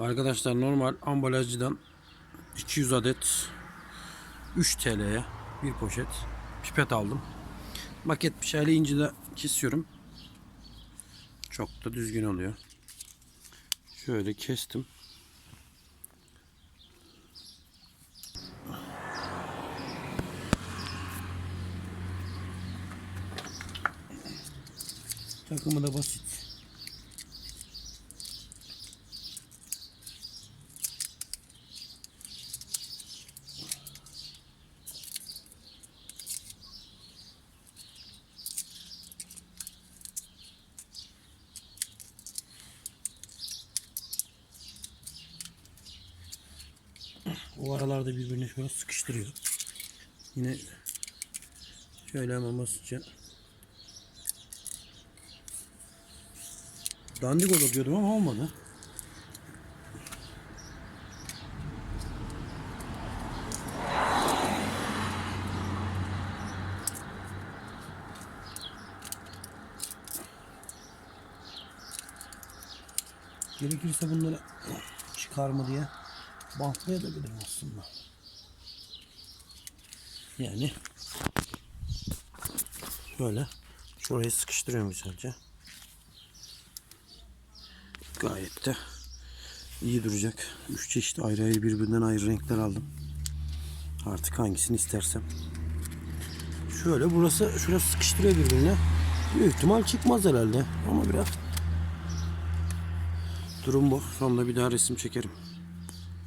Arkadaşlar normal ambalajcıdan 200 adet 3 TL'ye bir poşet pipet aldım. Maket bıçağıyla ince de kesiyorum. Çok da düzgün oluyor. Şöyle kestim. Takımı da basit. O aralarda birbirine şöyle sıkıştırıyor. Yine şöyle hemen basınca dandik olur diyordum ama olmadı. Gerekirse bunları çıkar mı diye bantlayabilirim aslında. Yani böyle şurayı sıkıştırıyorum güzelce. Gayet de iyi duracak. Üç çeşit ayrı ayrı birbirinden ayrı renkler aldım. Artık hangisini istersem. Şöyle burası şurası sıkıştırıyor birbirine. Büyük ihtimal çıkmaz herhalde ama biraz durum bu. Sonra bir daha resim çekerim.